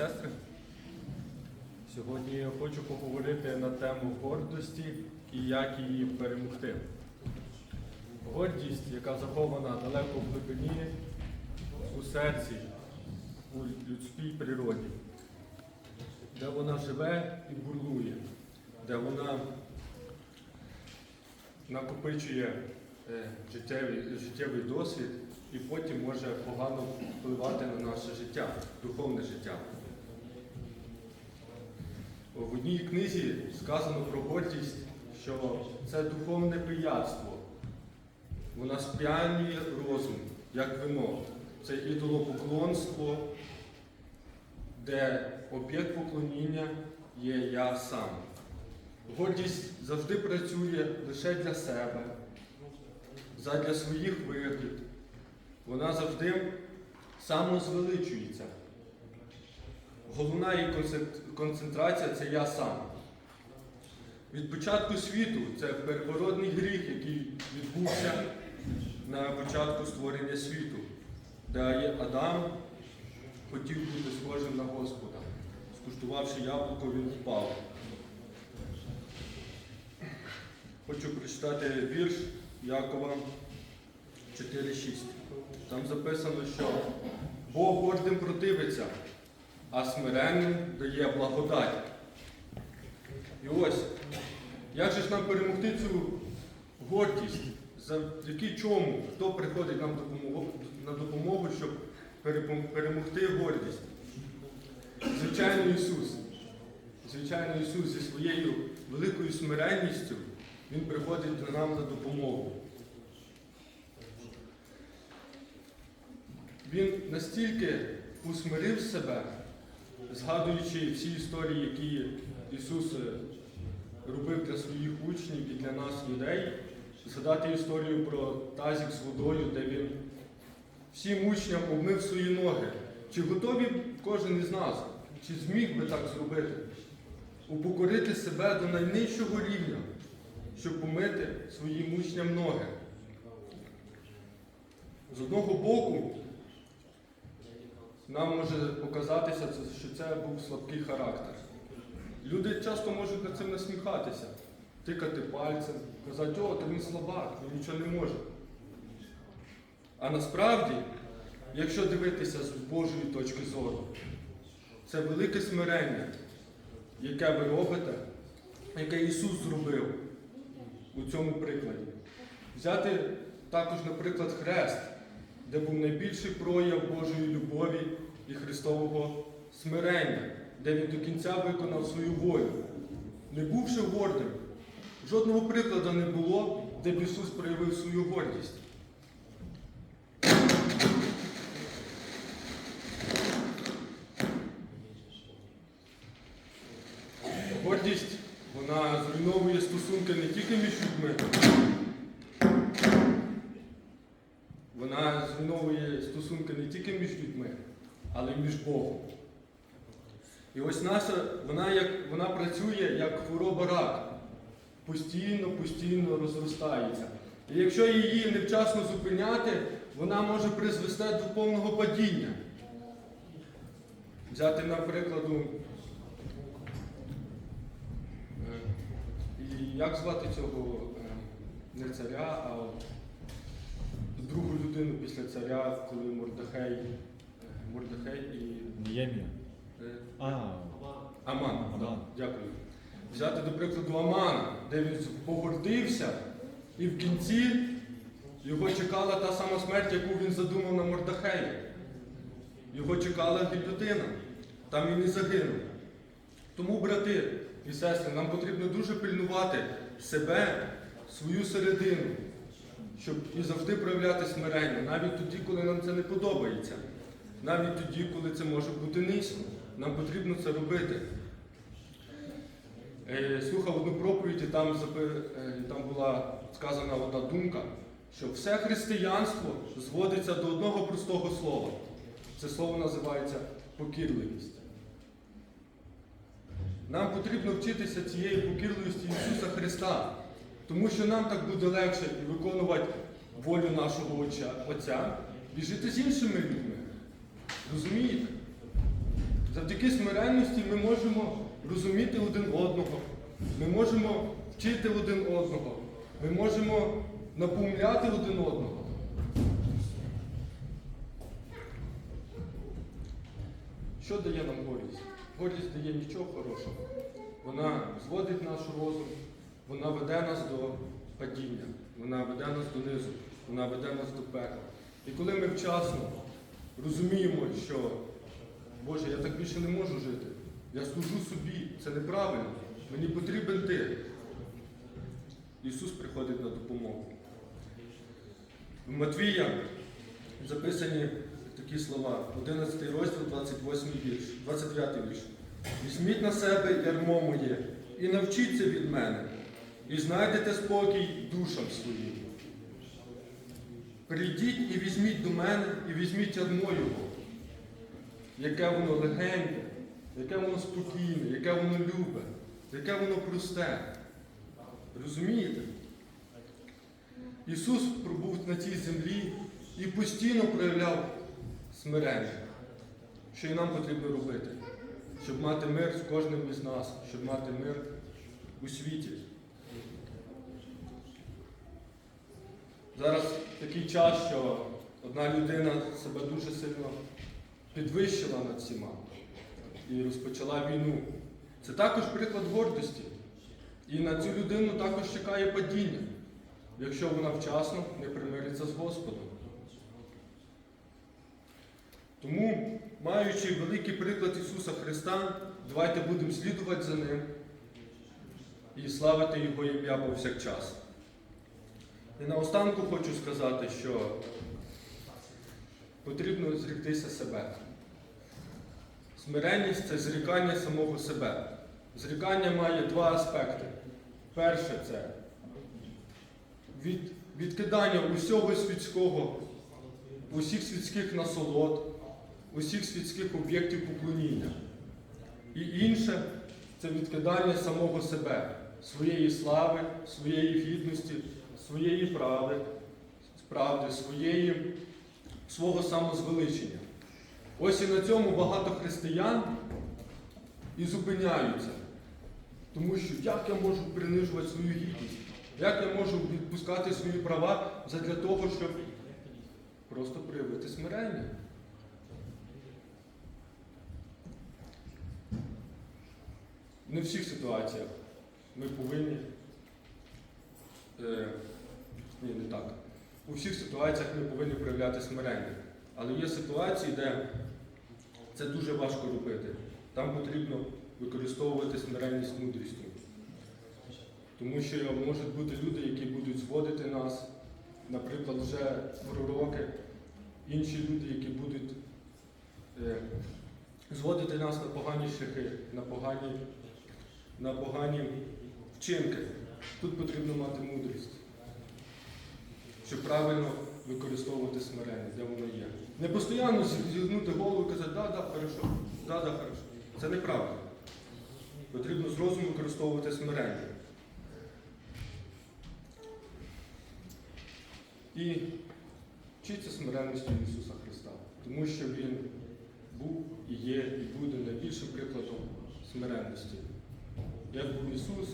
Сестри, сьогодні я хочу поговорити на тему гордості і як її перемогти. Гордість, яка захована далеко в глибині, у серці, у людській природі, де вона живе і бурлує, де вона накопичує е, життєвий, життєвий досвід і потім може погано впливати на наше життя, духовне життя. В одній книзі сказано про гордість, що це духовне пияцтво. Вона сп'янює розум, як вино. Це ідолопоклонство, де об'єкт поклоніння є я сам. Гордість завжди працює лише для себе, задля своїх вигід. Вона завжди самозвеличується. Головна її концентрація це я сам. Від початку світу це первородний гріх, який відбувся на початку створення світу, де Адам хотів бути схожим на Господа. Скуштувавши яблуко, він впав. Хочу прочитати вірш Якова 4.6. Там записано, що Бог гордим противиться, а смиренним дає благодать. І ось, як же ж нам перемогти цю гордість? Завдяки чому? Хто приходить нам на допомогу, щоб перемогти гордість? Звичайно, Ісус. Звичайно, Ісус зі своєю великою смиренністю, Він приходить нам на допомогу. Він настільки усмирив себе, згадуючи всі історії, які Ісус е, робив для своїх учнів і для нас, людей, згадати історію про тазик з водою, де він всім учням обмив свої ноги. Чи готові кожен із нас, чи зміг би так зробити? Упокорити себе до найнижчого рівня, щоб помити своїм учням ноги. З одного боку, нам може показатися, що це був слабкий характер. Люди часто можуть над цим насміхатися, тикати пальцем, казати, о, то він слабак, він нічого не може. А насправді, якщо дивитися з Божої точки зору, це велике смирення, яке ви робите, яке Ісус зробив у цьому прикладі. Взяти також, наприклад, хрест, де був найбільший прояв Божої любові і Христового смирення, де Він до кінця виконав свою волю. Не бувши гордим, жодного прикладу не було, де б Ісус проявив свою гордість вона зруйновує стосунки не тільки між людьми, вона зруйновує стосунки не тільки між людьми, але й між Богом. І ось наша, вона, як, вона працює як хвороба рак. Постійно, постійно розростається. І якщо її невчасно зупиняти, вона може призвести до повного падіння. Взяти, наприклад, е, як звати цього е, не царя, а людину після царя, коли Мордехей, е, Мордехей і Ніємія. е, А, Аман. Аман. да, Дякую. Взяти, до прикладу, Амана, де він погордився, і в кінці його чекала та сама смерть, яку він задумав на Мордахеї. Його чекала гільотина. Там він і загинув. Тому, брати і сестри, нам потрібно дуже пильнувати себе, свою середину, щоб і завжди проявляти смирення, навіть тоді, коли нам це не подобається, навіть тоді, коли це може бути низько. Нам потрібно це робити. Е, Слухав одну проповідь, і там, е, там була сказана одна думка, що все християнство зводиться до одного простого слова. Це слово називається покірливість. Нам потрібно вчитися цієї покірливості Ісуса Христа, тому що нам так буде легше і виконувати волю нашого Отця, і жити з іншими людьми. Розумієте? Завдяки смиренності ми можемо розуміти один одного, ми можемо вчити один одного, ми можемо напомляти один одного. Що дає нам гордість? Гордість дає нічого хорошого. Вона зводить наш розум, вона веде нас до падіння, вона веде нас донизу, вона веде нас до пекла. І коли ми вчасно розуміємо, що Боже, я так більше не можу жити, я служу собі, це неправильно, мені потрібен ти. Ісус приходить на допомогу. В Матвія записані такі слова, 11 розділ, 28 вірш, 29 вірш. Візьміть на себе ярмо моє і навчіться від мене, і знайдете спокій душам своїм. Прийдіть і візьміть до мене, і візьміть ярмо його, яке воно легеньке, яке воно спокійне, яке воно любе, яке воно просте. Розумієте? Ісус пробув на цій землі і постійно проявляв смирення, що і нам потрібно робити, щоб мати мир з кожним із нас, щоб мати мир у світі. Зараз такий час, що одна людина себе дуже сильно підвищила над всіма і розпочала війну. Це також приклад гордості. І на цю людину також чекає падіння, якщо вона вчасно не примириться з Господом. Тому, маючи великий приклад Ісуса Христа, давайте будемо слідувати за Ним і славити Його ім'я повсякчас. І наостанку хочу сказати, що потрібно зріктися себе. Смиренність це зрікання самого себе. Зрікання має два аспекти. Перше це від, відкидання усього світського, усіх світських насолод, усіх світських об'єктів поклоніння. І інше це відкидання самого себе, своєї слави, своєї гідності, своєї правди, правди, своєї, свого самозвеличення. Ось і на цьому багато християн і зупиняються. Тому що як я можу принижувати свою гідність? Як я можу відпускати свої права задля того, щоб просто проявити смирення? Не всіх ситуаціях ми повинні. Е, ні, не так. У всіх ситуаціях ми повинні проявляти смирення. Але є ситуації, де це дуже важко робити. Там потрібно використовувати смиренність мудрістю. Тому що можуть бути люди, які будуть зводити нас, наприклад, вже пророки, інші люди, які будуть е, зводити нас на погані шляхи, на погані, на погані вчинки. Тут потрібно мати мудрість, щоб правильно використовувати смирення, де воно є. Не постійно зігнути голову і казати, да, да, хорошо, да, да, хорошо. Це неправда. Потрібно з розуму використовувати смирення. І вчиться смиренності Ісуса Христа, тому що Він був і є, і буде найбільшим прикладом смиренності. Як був Ісус,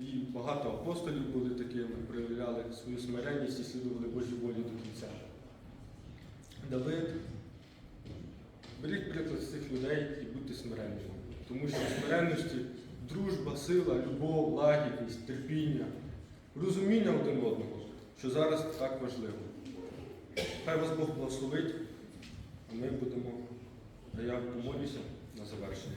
і багато апостолів були такими, проявляли свою смиренність і слідували Божій волі до кінця. Давид, беріть приклад з цих людей і будьте смиренними. Тому що в смиренності дружба, сила, любов, лагідність, терпіння, розуміння один одного, що зараз так важливо. Хай вас Бог благословить, а ми будемо, а я помолюся на завершення.